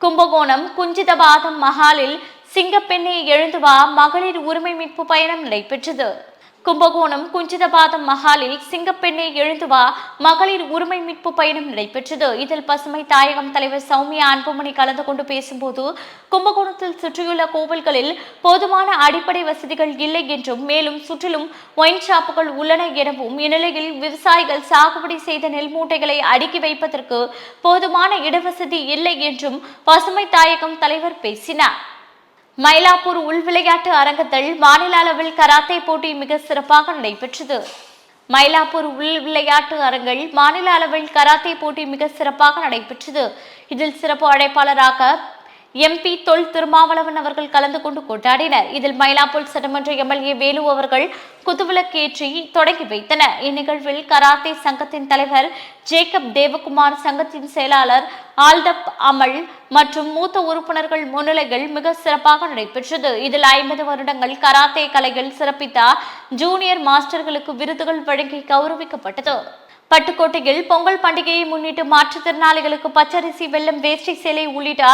Speaker 1: கும்பகோணம் குஞ்சிதபாதம் மஹாலில் சிங்கப்பெண்ணை எழுந்து வா மகளிர் உரிமை மீட்பு பயணம் நடைபெற்றது. கும்பகோணம் குஞ்சிதபாதம் மஹாலில் சிங்கப்பெண்ணை எழுந்து வா. மகளிர் உரிமை மீட்பு பயணம் நடைபெற்றது. இதில் பசுமை தாயகம் தலைவர் சௌமியா அன்புமணி கலந்து கொண்டு பேசும்போது கும்பகோணத்தில் சுற்றியுள்ள கோவில்களில் போதுமான அடிப்படை வசதிகள் இல்லை என்றும் மேலும் சுற்றிலும் ஒயின் ஷாப்புகள் உள்ளன எனவும் இந்நிலையில் விவசாயிகள் சாகுபடி செய்த நெல் மூட்டைகளை அடுக்கி வைப்பதற்கு போதுமான இடவசதி இல்லை என்றும் பசுமை தாயகம் தலைவர் பேசினார். மயிலாப்பூர் உள் விளையாட்டு அரங்கத்தில் மாநில அளவில் கராத்தே போட்டி மிக சிறப்பாக நடைபெற்றது. மயிலாப்பூர் உள் விளையாட்டு அரங்கில் மாநில அளவில் கராத்தே போட்டி மிக சிறப்பாக நடைபெற்றது. இதில் சிறப்பு அழைப்பாளராக எம்பி தொல் திருமாவளவன் அவர்கள் கலந்து கொண்டு கொண்டாடினர். இதில் மயிலாப்பூர் சட்டமன்ற எம்எல்ஏ வேலு அவர்கள் குத்துவிளக்கேற்றி தொடங்கி வைத்தனர். இந்நிகழ்வில் கராத்தே சங்கத்தின் தலைவர் ஜேக்கப் தேவகுமார் சங்கத்தின் செயலாளர் ஆல்தப் அமல் மற்றும் மூத்த உறுப்பினர்கள் முன்னிலைகள் மிக சிறப்பாக நடைபெற்றது. இதில் ஐம்பது வருடங்கள் கராத்தே கலைகள் சிறப்பித்த ஜூனியர் மாஸ்டர்களுக்கு விருதுகள் வழங்கி கௌரவிக்கப்பட்டது. பட்டுக்கோட்டையில் பொங்கல் பண்டிகையை முன்னிட்டு மாற்றுத்திறனாளிகளுக்கு பச்சரிசி வெள்ளம் வேஷ்டி சேலை உள்ளிட்ட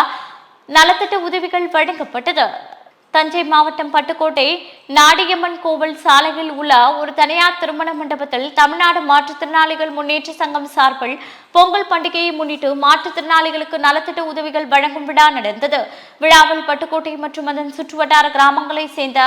Speaker 1: நலத்திட்ட உதவிகள் வழங்கப்பட்டது. தஞ்சை மாவட்டம் பட்டுக்கோட்டை நாடியம்மன் கோவில் சாலையில் உள்ள ஒரு தனியார் திருமண மண்டபத்தில் தமிழ்நாடு மாற்றுத்திறனாளிகள் முன்னேற்ற சங்கம் சார்பில் பொங்கல் பண்டிகையை முன்னிட்டு மாற்றுத்திறனாளிகளுக்கு நலத்திட்ட உதவிகள் வழங்கும் விழா நடந்தது. விழாவில் பட்டுக்கோட்டை மற்றும் அதன் சுற்றுவட்டார கிராமங்களைச் சேர்ந்த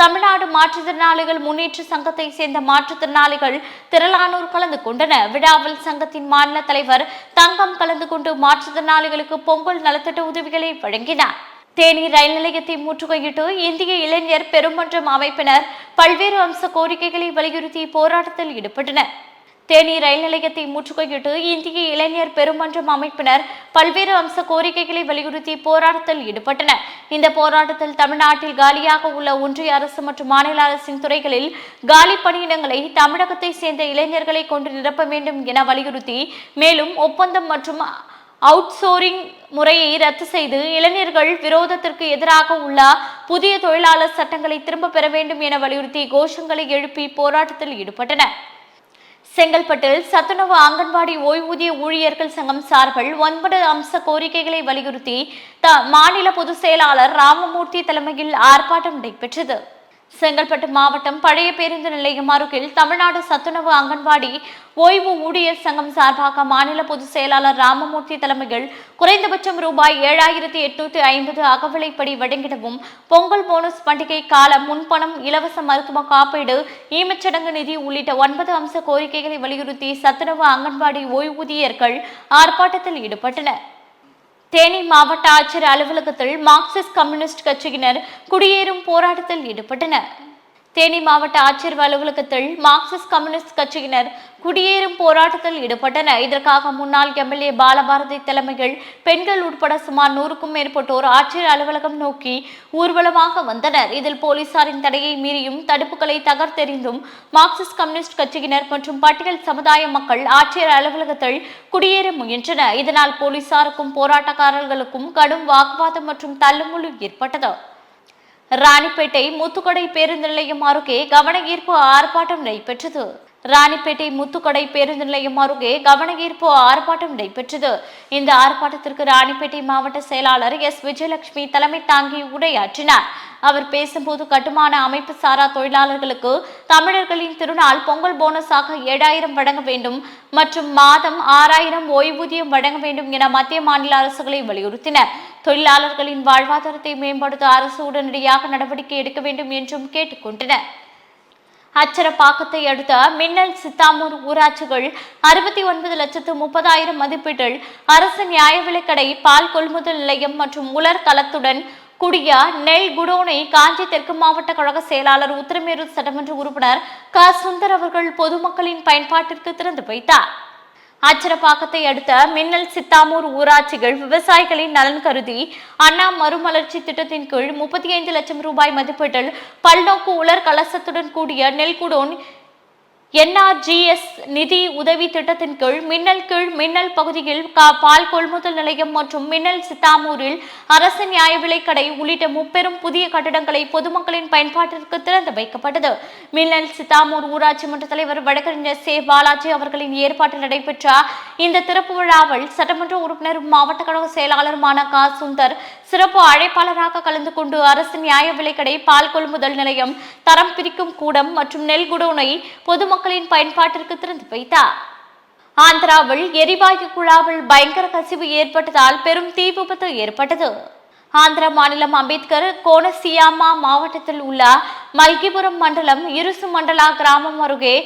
Speaker 1: தமிழ்நாடு மாற்றுத்திறனாளிகள் முன்னேற்ற சங்கத்தை சேர்ந்த மாற்றுத்திறனாளிகள் திரளானோர் கலந்து கொண்டனர். விழாவில் சங்கத்தின் மாநில தலைவர் தங்கம் கலந்து கொண்டு மாற்றுத்திறனாளிகளுக்கு பொங்கல் நலத்திட்ட உதவிகளை வழங்கினார். தேனி ரயில் நிலையத்தை முற்றுகையிட்டு இந்திய இளைஞர் பெருமன்றம் அமைப்பினர் பல்வேறு அம்ச கோரிக்கைகளை வலியுறுத்தி போராட்டத்தில் ஈடுபட்டனர். தேனி ரயில் நிலையத்தை முற்றுகையிட்டு இந்திய இளைஞர் பெருமன்றம் அமைப்பினர் பல்வேறு அம்ச கோரிக்கைகளை வலியுறுத்தி போராட்டத்தில் ஈடுபட்டனர். இந்த போராட்டத்தில் தமிழ்நாட்டில் காலியாக உள்ள ஒன்றிய அரசு மற்றும் மாநில அரசின் துறைகளில் காலி பணியிடங்களை தமிழகத்தை சேர்ந்த இளைஞர்களை கொண்டு நிரப்ப வேண்டும் என வலியுறுத்தி மேலும் ஒப்பந்தம் மற்றும் அவுட்சோரிங் முறையை ரத்து செய்து இளைஞர்கள் விரோதத்திற்கு எதிராக உள்ள புதிய தொழிலாளர் சட்டங்களை திரும்ப பெற வேண்டும் என வலியுறுத்தி கோஷங்களை எழுப்பி போராட்டத்தில் ஈடுபட்டனர். செங்கல்பட்டில் சத்துணவு அங்கன்வாடி ஓய்வூதிய ஊழியர்கள் சங்கம் சார்பில் ஒன்பது அம்ச கோரிக்கைகளை வலியுறுத்தி த மாநில பொதுச் செயலாளர் ராமமூர்த்தி தலைமையில் ஆர்ப்பாட்டம் நடைபெற்றது. செங்கல்பட்டு மாவட்டம் பழைய பேருந்து நிலையம் அருகில் தமிழ்நாடு சத்துணவு அங்கன்வாடி ஓய்வு ஊழியர் சங்கம் சார்பாக மாநில பொதுச் செயலாளர் ராமமூர்த்தி தலைமையில் குறைந்தபட்சம் ரூபாய் ஏழாயிரத்தி எட்நூத்தி ஐம்பது அகவிலைப்படி வழங்கிடவும் பொங்கல் போனஸ் பண்டிகை கால முன்பணம் இலவச மருத்துவ காப்பீடு ஈமச்சடங்கு நிதி உள்ளிட்ட ஒன்பது அம்ச கோரிக்கைகளை வலியுறுத்தி சத்துணவு அங்கன்வாடி ஓய்வூதியர்கள் ஆர்ப்பாட்டத்தில் ஈடுபட்டனர். தேனி மாவட்ட ஆட்சியர் அலுவலகத்தில் மார்க்சிஸ்ட் கம்யூனிஸ்ட் கட்சியினர் குடியேறும் போராட்டத்தில் ஈடுபட்டனர். தேனி மாவட்ட ஆட்சியர் அலுவலகத்தில் மார்க்சிஸ்ட் கம்யூனிஸ்ட் கட்சியினர் குடியேறும் போராட்டத்தில் ஈடுபட்டனர். இதற்காக முன்னாள் எம்எல்ஏ பாலபாரதி தலைமையில் பெண்கள் உட்பட சுமார் நூறுக்கும் மேற்பட்டோர் ஆட்சியர் அலுவலகம் நோக்கி ஊர்வலமாக வந்தனர். இதில் போலீசாரின் தடையை மீறியும் தடுப்புகளை தகர்த்தெறிந்தும் மார்க்சிஸ்ட் கம்யூனிஸ்ட் கட்சியினர் மற்றும் பட்டியல் சமுதாய மக்கள் ஆட்சியர் அலுவலகத்தில் குடியேற முயன்றனர். இதனால் போலீசாருக்கும் போராட்டக்காரர்களுக்கும் கடும் வாக்குவாதம் மற்றும் தள்ளுமுள்ளு ஏற்பட்டது. ராணிப்பேட்டை முத்துக்கடை பேருந்து நிலையம் அருகே கவன ஈர்ப்பு ஆர்ப்பாட்டம் நடைபெற்றது. ராணிப்பேட்டை முத்துக்கடை பேருந்து நிலையம் அருகே கவன ஈர்ப்பு ஆர்ப்பாட்டம் நடைபெற்றது. இந்த ஆர்ப்பாட்டத்திற்கு ராணிப்பேட்டை மாவட்ட செயலாளர் எஸ். விஜயலட்சுமி தலைமை தாங்கி உரையாற்றினார். அவர் பேசும்போது கட்டுமான அமைப்பு சாரா தொழிலாளர்களுக்கு தமிழர்களின் திருநாள் பொங்கல் போனஸாக ஏழாயிரம் வழங்க வேண்டும் மற்றும் மாதம் ஆறாயிரம் ஓய்வூதியம் வழங்க வேண்டும் என மத்திய மாநில அரசுகளை வலியுறுத்தினர். தொழிலாளர்களின் வாழ்வாதாரத்தை மேம்படுத்த அரசு உடனடியாக நடவடிக்கை எடுக்க வேண்டும் என்றும் கேட்டுக்கொண்டனர். அச்சரப்பாக்கத்தை அடுத்த மின்னல் சித்தாமூர் ஊராட்சிகள் அறுபத்தி ஒன்பது லட்சத்து முப்பதாயிரம் மதிப்பீட்டில் அரசு நியாய விலைக்கடை பால் கொள்முதல் நிலையம் மற்றும் உலர் களத்துடன் கூடிய நெல் குடோனை காஞ்சி தெற்கு மாவட்ட கழக செயலாளர் உத்தரமேரூர் சட்டமன்ற உறுப்பினர் க. சுந்தர் அவர்கள் பொதுமக்களின் பயன்பாட்டிற்கு திறந்து வைத்தார். அச்சரப்பாக்கத்தை அடுத்த மின்னல் சித்தாமூர் ஊராட்சிகள் விவசாயிகளின் நலன் கருதி அண்ணா மறுமலர்ச்சி திட்டத்தின் கீழ் முப்பத்தி ஐந்து லட்சம் ரூபாய் மதிப்பீட்டில் பல்நோக்கு உலர் கலசத்துடன் கூடிய நெல்குடோன் என்ஆர்ஜிஎஸ் நிதி உதவி திட்டத்தின் கீழ் மின்னல் கீழ் மின்னல் பகுதியில் பால் கொள்முதல் நிலையம் மற்றும் மின்னல் சித்தாமூரில் அரசு நியாய விலைக்கடை உள்ளிட்ட முப்பெரும் புதிய கட்டடங்களை பொதுமக்களின் பயன்பாட்டிற்கு திறந்து வைக்கப்பட்டது. மின்னல் சித்தாமூர் ஊராட்சி மன்ற தலைவர் வழக்கறிஞர் சே. பாலாஜி அவர்களின் ஏற்பாட்டில் நடைபெற்ற இந்த திறப்பு விழாவில் சட்டமன்ற உறுப்பினரும் மாவட்ட கழக செயலாளருமான க. சுந்தர் சிறப்பு அழைப்பாளராக கலந்து கொண்டு அரசு நியாய விலைக்கடை பால் கொள்முதல் நிலையம் தரம் பிரிக்கும் கூடம் மற்றும் நெல் குடோனை பொதுமக்களின் பயன்பாட்டிற்கு திறந்து வைத்தார். ஆந்திராவில் எரிவாயு குழாவில் பயங்கர கசிவு ஏற்பட்டதால் பெரும் தீ விபத்து ஏற்பட்டது. ஆந்திர மாநிலம் அம்பேத்கர் கோனசியாமா மாவட்டத்தில் உள்ள மல்கிபுரம் மண்டலம் இருசு மண்டலா கிராமம் அருகே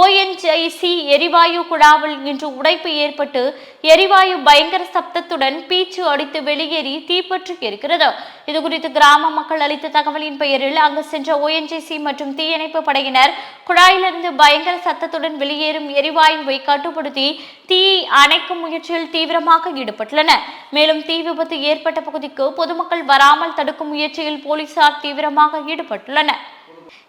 Speaker 1: ஓஎன்ஜிசி எரிவாயு குழாவில் இன்று உடைப்பு ஏற்பட்டு எரிவாயு பயங்கர சப்தத்துடன் பீச்சு அடித்து வெளியேறி தீப்பற்றி இருக்கிறது. இதுகுறித்து கிராம மக்கள் அளித்த தகவலின் பெயரில் அங்கு சென்ற ஓஎன்ஜிசி மற்றும் தீயணைப்பு படையினர் குழாயிலிருந்து பயங்கர சத்தத்துடன் வெளியேறும் எரிவாயுவை கட்டுப்படுத்தி தீயை அணைக்கும் முயற்சியில் தீவிரமாக ஈடுபட்டுள்ளனர். மேலும் தீ விபத்து ஏற்பட்ட பகுதிக்கு பொதுமக்கள் வராமல் தடுக்கும் முயற்சியில் போலீசார் தீவிரமாக ஈடுபட்டுள்ளனர்.